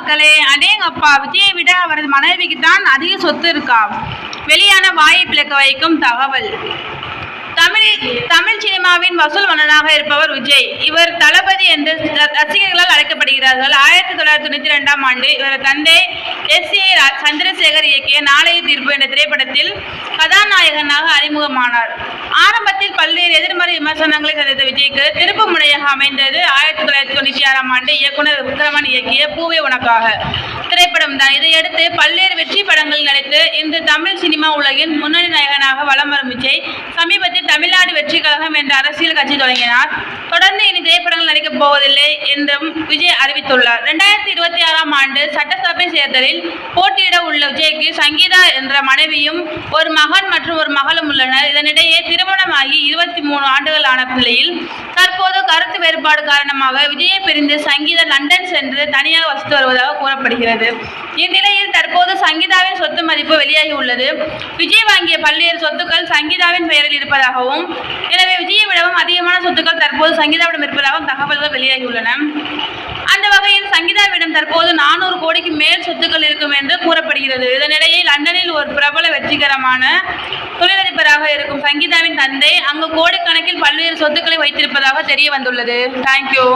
மக்களே அடேங்கப்பா விஜயை விட அவரது மனைவிக்கு தான் அதிக சொத்து இருக்கா? வெளியான வாயை பிளக்க வைக்கும் தகவல். தமிழ் தமிழ் சினிமாவின் வசூல் மன்னனாக இருப்பவர் விஜய். இவர் தளபதி என்று ரசிகர்களால் அழைக்கப்படுகிறார்கள். ஆயிரத்தி தொள்ளாயிரத்தி தொண்ணூத்தி ரெண்டாம் ஆண்டு இவர் தந்தை எஸ். ஏ. சந்திரசேகர் இயக்கிய நாளைய தீர்ப்பு என்ற திரைப்படத்தில் கதாநாயகனாக அறிமுகமானார். ஆரம்பத்தில் பல்வேறு எதிர்மறை விமர்சனங்களை சந்தித்த விஜய்க்கு திருப்பு முனையாக அமைந்தது ஆயிரத்தி தொள்ளாயிரத்தி தொண்ணூற்றி ஆறாம் ஆண்டு இயக்குனர் விக்ரமன் இயக்கிய பூவே உனக்காக. திரைப்படம் தான். இதையடுத்து பல்வேறு வெற்றி படங்களில் நடித்து இன்று தமிழ் சினிமா உலகின் முன்னணி நாயகனாக வலம் வரும் விஜய் சமீபத்தில் தமிழ்நாடு வெற்றி கழகம் என்ற அரசியல் கட்சி தொடங்கினார். தொடர்ந்து இனி போவதில்லை என்றும் விஜய் அறிவித்துள்ளார். இரண்டாயிரத்தி இருபத்தி ஆறாம் ஆண்டு சட்டசபை தேர்தலில் போட்டியிட உள்ள விஜய்க்கு சங்கீதா என்ற மனைவியும் ஒரு மகன் மற்றும் ஒரு மகளும் உள்ளனர். இதனிடையே திருமணமாகி இருபத்தி மூணு ஆண்டுகள் ஆன நிலையில் தற்போது கருத்து வேறுபாடு காரணமாக விஜயை பிரிந்து சங்கீதா லண்டன் சென்று தனியாக வசித்து வருவதாக கூறப்படுகிறது. இந்நிலையில் தற்போது சங்கீதாவின் சொத்து மதிப்பு வெளியாகி உள்ளது. விஜய் வாங்கிய பல்வேறு சொத்துக்கள் சங்கீதாவின் பெயரில் இருப்பதாகவும் எனவே அதிகமான சொத்துக்கள் தற்போது சங்கீதாவிடம் இருப்பதாகவும் தகவல்கள் வெளியாகியுள்ளன. அந்த வகையில் சங்கீதாவிடம் தற்போது நானூறு கோடிக்கு மேல் சொத்துக்கள் இருக்கும் என்று கூறப்படுகிறது. இதனிடையே லண்டனில் ஒரு பிரபல வெற்றிகரமான தொழிலதிபராக இருக்கும் சங்கீதாவின் தந்தை அங்கு கோடிக்கணக்கில் பல்வேறு சொத்துக்களை வைத்திருப்பதாக தெரிய வந்துள்ளது தேங்க்யூ